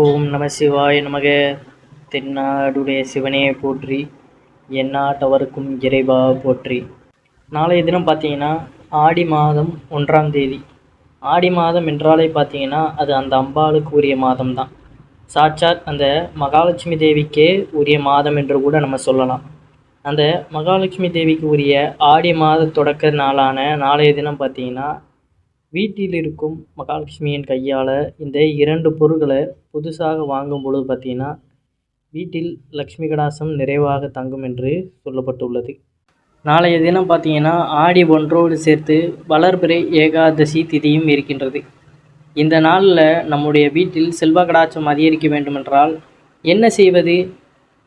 ஓம் நம சிவாய நமக. தென்னாடுடைய சிவனே போற்றி எந்நாட்டவருக்கும் இறைவா போற்றி. நாளைய தினம் பார்த்தீங்கன்னா ஆடி மாதம் ஒன்றாம் தேதி. ஆடி மாதம் என்றாலே பார்த்தீங்கன்னா அது அந்த அம்பாளுக்கு உரிய மாதம் தான் சாட்சாத் அந்த மகாலட்சுமி தேவிக்கே உரிய மாதம் என்று கூட நம்ம சொல்லலாம். அந்த மகாலட்சுமி தேவிக்கு உரிய ஆடி மாத தொடக்க நாளான நாளைய தினம் பார்த்தீங்கன்னா வீட்டில் இருக்கும் மகாலட்சுமியின் கையால் இந்த இரண்டு பொருட்களை புதுசாக வாங்கும் பொழுது பார்த்தீங்கன்னா வீட்டில் லக்ஷ்மி கடாசம் நிறைவாக தங்கும் என்று சொல்லப்பட்டுள்ளது. நாளைய தினம் பார்த்தீங்கன்னா ஆடி ஒன்றோடு சேர்த்து வளர்பிறை ஏகாதசி திதியும் இருக்கின்றது. இந்த நாளில் நம்முடைய வீட்டில் செல்வ கடாச்சம் அதிகரிக்க வேண்டுமென்றால் என்ன செய்வது?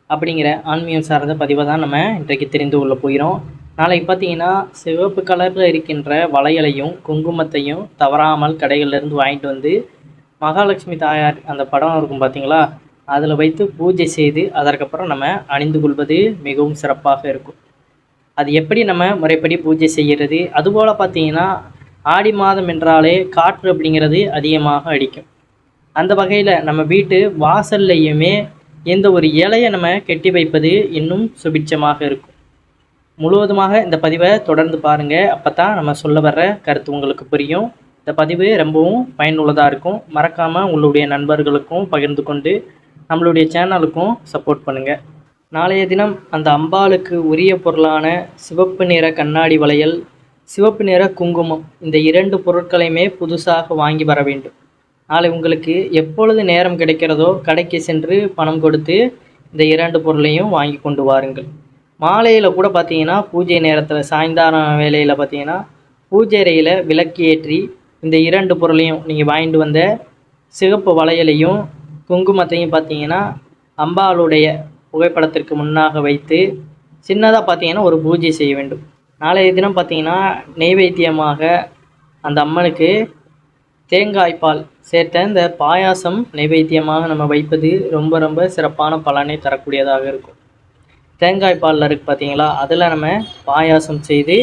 அப்படிங்கிற ஆன்மீகம் சார்ந்த பதிவை தான் நம்ம இன்றைக்கு தெரிந்து கொள்ள போகிறோம். நாளைக்கு பார்த்தீங்கன்னா சிவப்பு கலரில் இருக்கின்ற வளையலையும் குங்குமத்தையும் தவறாமல் கடைகளிலிருந்து வாங்கிட்டு வந்து மகாலட்சுமி தாயார் அந்த படம் இருக்கும் பார்த்தீங்களா? அதில் வைத்து பூஜை செய்து அதற்கப்புறம் நம்ம அணிந்து கொள்வது மிகவும் சிறப்பாக இருக்கும். அது எப்படி நம்ம முறைப்படி பூஜை செய்கிறது? அதுபோல் பார்த்தீங்கன்னா ஆடி மாதம் என்றாலே காற்று அப்படிங்கிறது அதிகமாக அடிக்கும். அந்த வகையில் நம்ம வீட்டு வாசல்லையுமே எந்த ஒரு இலையை நம்ம கெட்டி வைப்பது இன்னும் சுபிட்சமாக இருக்கும். முழுவதுமாக இந்த பதிவை தொடர்ந்து பாருங்கள் அப்போ தான் நம்ம சொல்ல வர்ற கருத்து உங்களுக்கு புரியும். இந்த பதிவு ரொம்பவும் பயனுள்ளதாக இருக்கும். மறக்காமல் உங்களுடைய நண்பர்களுக்கும் பகிர்ந்து கொண்டு நம்மளுடைய சேனலுக்கும் சப்போர்ட் பண்ணுங்கள் நாளைய தினம் அந்த அம்பாளுக்கு உரிய பொருளான சிவப்பு நிற கண்ணாடி வளையல் சிவப்பு நிற குங்குமம் இந்த இரண்டு பொருட்களையுமே புதுசாக வாங்கி வர வேண்டும். நாளை உங்களுக்கு எப்பொழுது நேரம் கிடைக்கிறதோ கடைக்கு சென்று பணம் கொடுத்து இந்த இரண்டு பொருளையும் வாங்கி கொண்டு வாருங்கள். மாலையில் கூட பார்த்தீங்கன்னா பூஜை நேரத்தில் சாயந்தாரம் வேலையில் பார்த்தீங்கன்னா பூஜை அறையில் விளக்கு ஏற்றி இந்த இரண்டு பொருளையும் நீங்கள் வாங்கிட்டு வந்த சிகப்பு வளையலையும் குங்குமத்தையும் பார்த்தீங்கன்னா அம்பாளுடைய புகைப்படத்திற்கு முன்னாக வைத்து சின்னதாக பார்த்தீங்கன்னா ஒரு பூஜை செய்ய வேண்டும். நாளைய தினம் பார்த்தீங்கன்னா நெய்வேத்தியமாக அந்த அம்மனுக்கு தேங்காய் பால் சேர்த்த இந்த பாயாசம் நைவேத்தியமாக நம்ம வைப்பது ரொம்ப ரொம்ப சிறப்பான பலனை தரக்கூடியதாக இருக்கும். தேங்காய் பாலில் இருக்குது பார்த்தீங்களா அதில் நம்ம பாயாசம் செய்து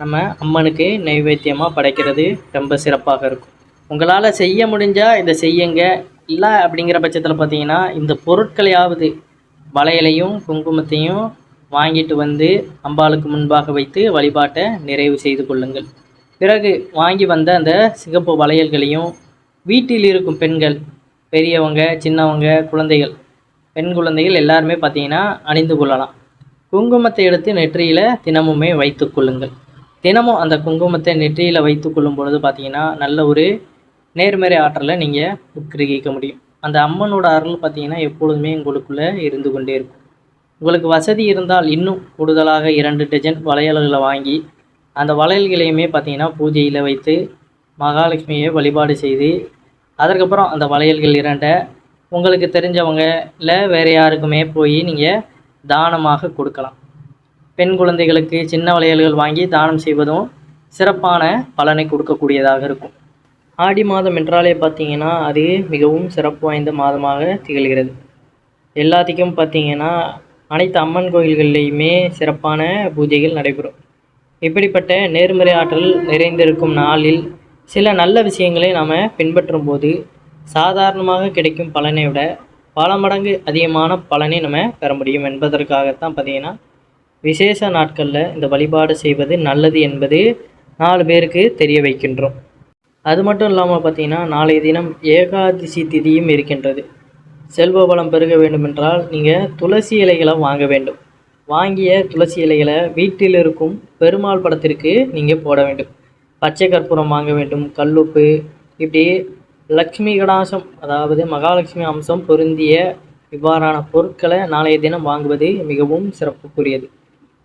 நம்ம அம்மனுக்கு நைவேத்தியமாக படைக்கிறது ரொம்ப சிறப்பாக இருக்கும். உங்களால் செய்ய முடிஞ்சால் இதை செய்யுங்க. இல்லை அப்படிங்கிற பட்சத்தில் பார்த்தீங்கன்னா இந்த பொருட்களையாவது வளையலையும் குங்குமத்தையும் வாங்கிட்டு வந்து அம்பாளுக்கு முன்பாக வைத்து வழிபாட்டை நிறைவு செய்து கொள்ளுங்கள். பிறகு வாங்கி வந்த அந்த சிகப்பு வளையல்களையும் வீட்டில் இருக்கும் பெண்கள் பெரியவங்க சின்னவங்க குழந்தைகள் பெண் குழந்தைகள் எல்லாருமே பார்த்தீங்கன்னா அணிந்து கொள்ளலாம். குங்குமத்தை எடுத்து நெற்றியில் தினமுமே வைத்து கொள்ளுங்கள். தினமும் அந்த குங்குமத்தை நெற்றியில் வைத்து கொள்ளும் பொழுது பார்த்தீங்கன்னா நல்ல ஒரு நேர்மறை ஆற்றலை நீங்கள் உட்கிரகிக்க முடியும். அந்த அம்மனோட அருள் பார்த்தீங்கன்னா எப்பொழுதுமே உங்களுக்குள்ளே இருந்து கொண்டே இருக்கும். உங்களுக்கு வசதி இருந்தால் இன்னும் கூடுதலாக இரண்டு டஜன் வளையல்களை வாங்கி அந்த வளையல்களையுமே பார்த்தீங்கன்னா பூஜையில் வைத்து மகாலட்சுமியை வழிபாடு செய்து அதற்கப்புறம் அந்த வளையல்கள் இரண்டை உங்களுக்கு தெரிஞ்சவங்க இல்லை வேறு யாருக்குமே போய் நீங்கள் தானமாக கொடுக்கலாம். பெண் குழந்தைகளுக்கு சின்ன வளையல்கள் வாங்கி தானம் செய்வதும் சிறப்பான பலனை கொடுக்கக்கூடியதாக இருக்கும். ஆடி மாதம் என்றாலே பார்த்தீங்கன்னா அது மிகவும் சிறப்பு வாய்ந்த மாதமாக திகழ்கிறது. எல்லாத்துக்கும் பார்த்தீங்கன்னா அனைத்து அம்மன் கோயில்கள்லேயுமே சிறப்பான பூஜைகள் நடைபெறும். இப்படிப்பட்ட நேர்மறை ஆற்றல் நிறைந்திருக்கும் நாளில் சில நல்ல விஷயங்களை நாம் பின்பற்றும் போது சாதாரணமாக கிடைக்கும் பலனை விட பல மடங்கு அதிகமான பலனை நம்ம பெற முடியும் என்பதற்காகத்தான் பார்த்தீங்கன்னா விசேஷ நாட்களில் இந்த வழிபாடு செய்வது நல்லது என்பது நாலு பேருக்கு தெரிய வைக்கின்றோம். அது மட்டும் இல்லாமல் பார்த்தீங்கன்னா நாளைய தினம் ஏகாதசி திதியும் இருக்கின்றது. செல்வ வளம் பெருக வேண்டுமென்றால் நீங்கள் துளசி இலைகளை வாங்க வேண்டும். வாங்கிய துளசி இலைகளை வீட்டில் இருக்கும் பெருமாள் படத்திற்கு நீங்கள் போட வேண்டும். பச்சை கற்பூரம் வாங்க வேண்டும் கல்லுப்பு இப்படி லக்ஷ்மி கடாசம் அதாவது மகாலட்சுமி அம்சம் பொருந்திய இவ்வாறான பொருட்களை நாளைய தினம் வாங்குவது மிகவும் சிறப்புக்குரியது.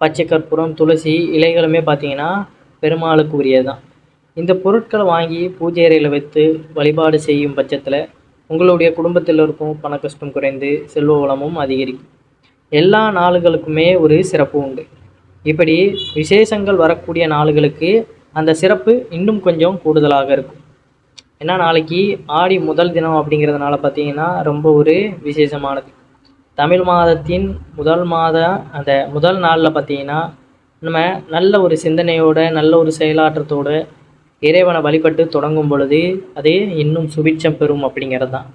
பச்சை கற்பூரம் துளசி இலைகளுமே பார்த்தீங்கன்னா பெருமாளுக்கு உரியது தான் இந்த பொருட்களை வாங்கி பூஜை அறையில் வைத்து வழிபாடு செய்யும் பட்சத்தில் உங்களுடைய குடும்பத்தில் இருக்கும் பண கஷ்டம் குறைந்து செல்வ வளமும் அதிகரிக்கும். எல்லா நாளுகளுக்குமே ஒரு சிறப்பு உண்டு. இப்படி விசேஷங்கள் வரக்கூடிய நாளுகளுக்கு அந்த சிறப்பு இன்னும் கொஞ்சம் கூடுதலாக இருக்கும். ஏன்னா நாளைக்கு ஆடி முதல் தினம் அப்படிங்கிறதுனால பார்த்தீங்கன்னா ரொம்ப ஒரு விசேஷமானது. தமிழ் மாதத்தின் முதல் மாத அந்த முதல் நாளில் பார்த்தீங்கன்னா நம்ம நல்ல ஒரு சிந்தனையோட நல்ல ஒரு செயலாற்றத்தோட இறைவனை வழிபட்டு தொடங்கும் பொழுது அது இன்னும் சுபிட்சம் பெறும் அப்படிங்கிறது தான்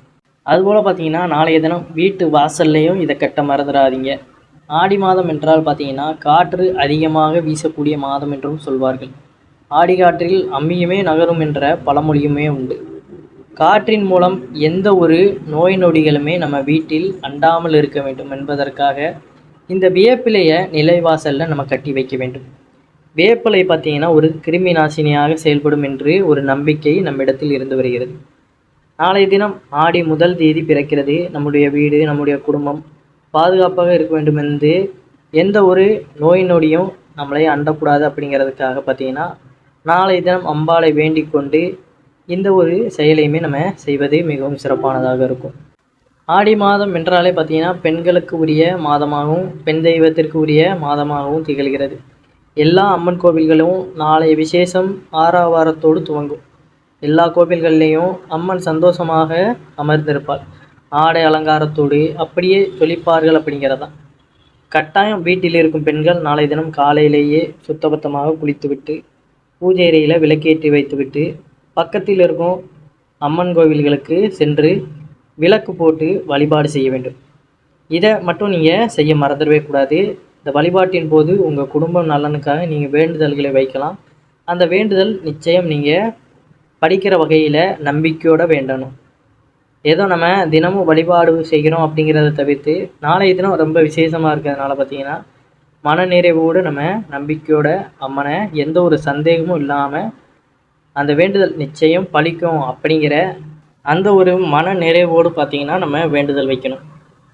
அதுபோல் பார்த்தீங்கன்னா நாளைய தினம் வீட்டு வாசல்லையும் இதை கட்ட மறந்துடாதீங்க. ஆடி மாதம் என்றால் பார்த்தீங்கன்னா காற்று அதிகமாக வீசக்கூடிய மாதம் என்றும் சொல்வார்கள். ஆடி காற்றில் அம்மியுமே நகரும் என்ற பழமொழியுமே உண்டு. காற்றின் மூலம் எந்த ஒரு நோய் நொடிகளுமே நம்ம வீட்டில் அண்டாமல் இருக்க வேண்டும் என்பதற்காக இந்த வேப்பிலையை நிலைவாசலில் நம்ம கட்டி வைக்க வேண்டும். வேப்பிலை பார்த்தீங்கன்னா ஒரு கிருமி நாசினியாக செயல்படும் என்று ஒரு நம்பிக்கை நம்மிடத்தில் இருந்து வருகிறது. நாளைய தினம் ஆடி முதல் தேதி பிறக்கிறது. நம்முடைய வீடு நம்முடைய குடும்பம் பாதுகாப்பாக இருக்க வேண்டும் என்று எந்த ஒரு நோய் நொடியும் நம்மளை அண்டக்கூடாது அப்படிங்கிறதுக்காக பார்த்தீங்கன்னா நாளை தினம் அம்பாளை வேண்டிக் கொண்டு இந்த ஒரு செயலையுமே நம்ம செய்வது மிகவும் சிறப்பானதாக இருக்கும். ஆடி மாதம் என்றாலே பார்த்தீங்கன்னா பெண்களுக்கு உரிய மாதமாகவும் பெண் தெய்வத்திற்கு உரிய மாதமாகவும் திகழ்கிறது. எல்லா அம்மன் கோவில்களும் நாளைய விசேஷம் ஆறாவாரத்தோடு துவங்கும். எல்லா கோவில்கள்லேயும் அம்மன் சந்தோஷமாக அமர்ந்திருப்பாள். ஆடை அலங்காரத்தோடு அப்படியே ஜொலிப்பார்கள் அப்படிங்கிறதான் கட்டாயம் வீட்டில் இருக்கும் பெண்கள் நாளை தினம் காலையிலேயே சுத்தபத்தமாக குளித்துவிட்டு பூஜை அறையில் விளக்கேற்றி வைத்துவிட்டு பக்கத்தில் இருக்கும் அம்மன் கோவில்களுக்கு சென்று விளக்கு போட்டு வழிபாடு செய்ய வேண்டும். இதை மட்டும் நீங்கள் செய்ய மறந்துடவே கூடாது. இந்த வழிபாட்டின் போது உங்கள் குடும்பம் நலனுக்காக நீங்கள் வேண்டுதல்களை வைக்கலாம். அந்த வேண்டுதல் நிச்சயம் நீங்கள் படிக்கிற வகையில் நம்பிக்கையோடு வேண்டணும். ஏதோ நம்ம தினமும் வழிபாடு செய்கிறோம் அப்படிங்கிறத தவிர்த்து நாளைய தினம் ரொம்ப விசேஷமாக இருக்கிறதுனால பார்த்தீங்கன்னா மனநிறைவோடு நம்ம நம்பிக்கையோட அம்மனை எந்த ஒரு சந்தேகமும் இல்லாமல் அந்த வேண்டுதல் நிச்சயம் பழிக்கும் அப்படிங்கிற அந்த ஒரு மன நிறைவோடு பார்த்தீங்கன்னா நம்ம வேண்டுதல் வைக்கணும்.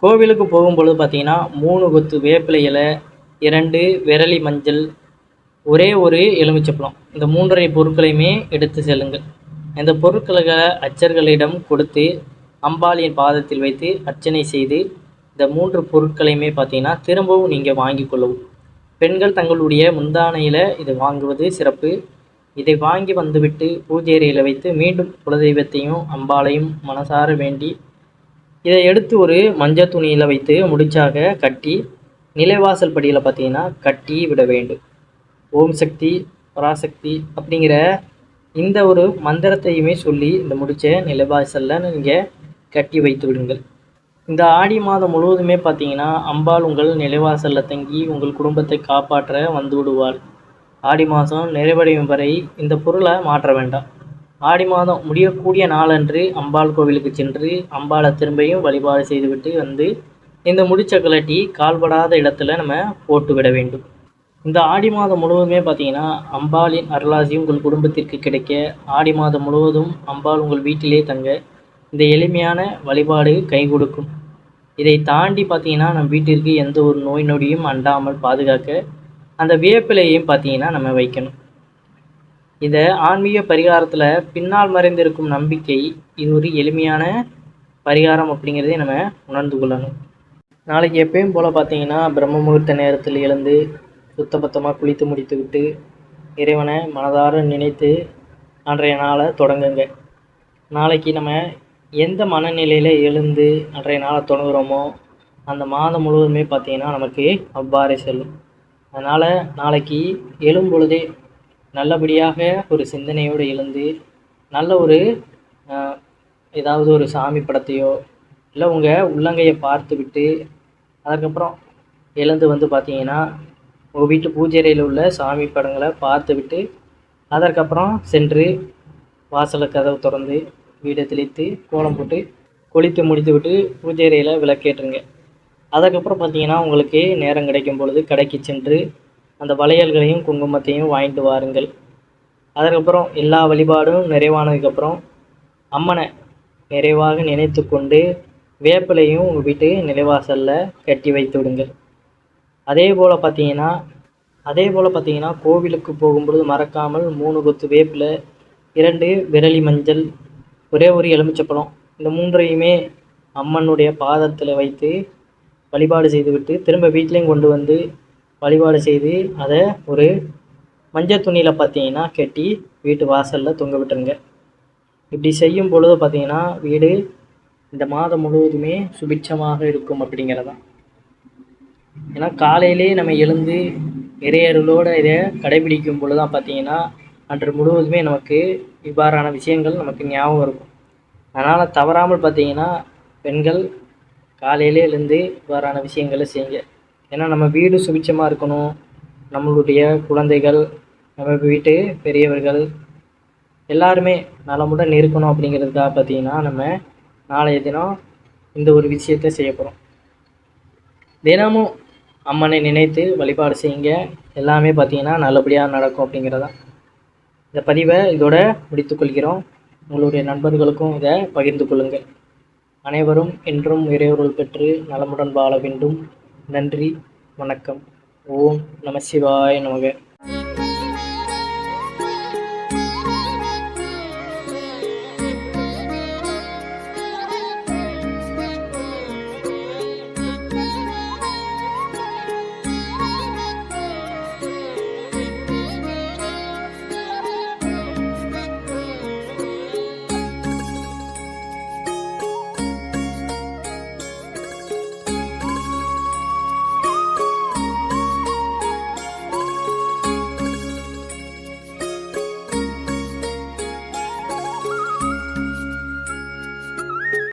கோவிலுக்கு போகும்பொழுது பார்த்திங்கன்னா மூணு கொத்து வேப்பிலை இலை இரண்டு விரலி மஞ்சள் ஒரே ஒரு எலுமிச்சப்பழம். இந்த மூன்றரை பொருட்களையுமே எடுத்து செல்லுங்கள். இந்த பொருட்களை அச்சர்களிடம் கொடுத்து அம்பாளியின் பாதத்தில் வைத்து அர்ச்சனை செய்து இந்த மூன்று பொருட்களையுமே பார்த்தீங்கன்னா திரும்பவும் நீங்கள் வாங்கி கொள்ளவும். பெண்கள் தங்களுடைய முந்தானையில் இது வாங்குவது சிறப்பு. இதை வாங்கி வந்துவிட்டு பூஜை அறையில் வைத்து மீண்டும் குலதெய்வத்தையும் அம்பாளையும் மனசார வேண்டி இதை எடுத்து ஒரு மஞ்சள் துணியில் வைத்து முடிச்சாக கட்டி நிலைவாசல் படியில் பார்த்தீங்கன்னா கட்டி விட வேண்டும். ஓம் சக்தி பராசக்தி அப்படிங்கிற இந்த ஒரு மந்திரத்தையுமே சொல்லி இந்த முடிச்ச நிலைவாசலில் நீங்கள் கட்டி வைத்து விடுங்கள். இந்த ஆடி மாதம் முழுவதுமே பார்த்தீங்கன்னா அம்பாள் உங்கள் நிலைவாசலில் தங்கி உங்கள் குடும்பத்தை காப்பாற்ற வந்து விடுவாள். ஆடி மாதம் நிறைவடையும் வரை இந்த பொருளை மாற்ற வேண்டாம். ஆடி மாதம் முடியக்கூடிய நாளன்று அம்பாள் கோவிலுக்கு சென்று அம்பாளை திரும்பியும் வழிபாடு செய்துவிட்டு வந்து இந்த முடிச்ச கலட்டி கால்படாத இடத்துல நம்ம போட்டு விட வேண்டும். இந்த ஆடி மாதம் முழுவதுமே பார்த்தீங்கன்னா அம்பாளின் அருளாசி உங்கள் குடும்பத்திற்கு கிடைக்க ஆடி மாதம் முழுவதும் அம்பாள் உங்கள் வீட்டிலே தங்க இந்த எளிமையான வழிபாடு கை கொடுக்கும். இதை தாண்டி பார்த்தீங்கன்னா நம்ம வீட்டிற்கு எந்த ஒரு நோய் நொடியும் அண்டாமல் பாதுகாக்க அந்த வியப்பிலையும் பார்த்தீங்கன்னா நம்ம வைக்கணும். இந்த ஆன்மீக பரிகாரத்தில் பின்னால் மறைந்திருக்கும் நம்பிக்கை இது ஒரு எளிமையான பரிகாரம் அப்படிங்கிறதே நம்ம உணர்ந்து கொள்ளணும். நாளைக்கு எப்பயும் போல் பார்த்தீங்கன்னா பிரம்ம முகூர்த்த நேரத்தில் எழுந்து சுத்தபத்தமாக குளித்து முடித்து விட்டு இறைவனை மனதார நினைத்து அன்றைய நாளை தொடங்குங்க. நாளைக்கு நம்ம எந்த மனநிலையில் எழுந்து அன்றைய நாளை தொடங்குகிறோமோ அந்த மாதம் முழுவதுமே பார்த்திங்கன்னா நமக்கு அவ்வாறே செல்லும். அதனால் நாளைக்கு எழும் பொழுதே நல்லபடியாக ஒரு சிந்தனையோடு எழுந்து நல்ல ஒரு ஏதாவது ஒரு சாமி படத்தையோ இல்லை உங்கள் உள்ளங்கையை பார்த்து விட்டு அதுக்கப்புறம் எழுந்து வந்து பார்த்தீங்கன்னா உங்கள் வீட்டு பூஜைறையில் உள்ள சாமி படங்களை பார்த்து விட்டு அதற்கப்புறம் சென்று வாசலை கதவு திறந்து வீடை தெளித்து கோலம் போட்டு குளித்து முடித்து விட்டு பூஜை அறையில் விளக்கேற்றுங்க. அதுக்கப்புறம் பார்த்தீங்கன்னா உங்களுக்கு நேரம் கிடைக்கும் பொழுது கடைக்கு சென்று அந்த வளையல்களையும் குங்குமத்தையும் வாங்கிட்டு வாருங்கள். அதுக்கப்புறம் எல்லா வழிபாடும் நிறைவானதுக்கப்புறம் அம்மனை நிறைவாக நினைத்து கொண்டு வேப்பிலையும் உங்கள் வீட்டு நிலைவாசலில் கட்டி வைத்து விடுங்கள். அதே போல் பார்த்தீங்கன்னா அதே போல் பார்த்தீங்கன்னா கோவிலுக்கு போகும்பொழுது மறக்காமல் மூணு கொத்து வேப்பில் இரண்டு விரலி மஞ்சள் ஒரே ஒரு எலுமிச்சப்பழம். இந்த மூன்றையுமே அம்மனுடைய பாதத்தில் வைத்து வழிபாடு செய்துவிட்டு திரும்ப வீட்லேயும் கொண்டு வந்து வழிபாடு செய்து அதை ஒரு மஞ்சள் துணியில் பார்த்தீங்கன்னா கட்டி வீட்டு வாசலில் தொங்க விட்டுருங்க. இப்படி செய்யும் பொழுது பார்த்தீங்கன்னா வீடு இந்த மாதம் முழுவதுமே சுபிட்சமாக இருக்கும் அப்படிங்கிறதான் ஏன்னா காலையிலே நம்ம எழுந்து இறையர்களோடு இதை கடைபிடிக்கும் பொழுது தான் பார்த்தீங்கன்னா அன்று முழுவதுமே நமக்கு இவ்வாறான விஷயங்கள் நமக்கு ஞாபகம் இருக்கும். அதனால் தவறாமல் பார்த்தீங்கன்னா பெண்கள் காலையிலே எழுந்து இவ்வாறான விஷயங்களை செய்யுங்க. ஏன்னா நம்ம வீடு சுபிச்சமாக இருக்கணும். நம்மளுடைய குழந்தைகள் நம்ம வீட்டு பெரியவர்கள் எல்லாருமே நலமுடன் இருக்கணும் அப்படிங்கிறதுக்காக பார்த்தீங்கன்னா நம்ம நாளைய தினம் இந்த ஒரு விஷயத்தை செய்ய போகிறோம் தினமும் அம்மனை நினைத்து வழிபாடு செய்யுங்க. எல்லாமே பார்த்தீங்கன்னா நல்லபடியாக நடக்கும் அப்படிங்கிறதான். இந்த பதிவை இதோட முடித்துக்கொள்கிறோம். உங்களுடைய நண்பர்களுக்கும் இதை பகிர்ந்து கொள்ளுங்கள். அனைவரும் என்றும் இறையொருள் பெற்று நலமுடன் வாழ வேண்டும். நன்றி வணக்கம். ஓம் நம சிவாய நமக.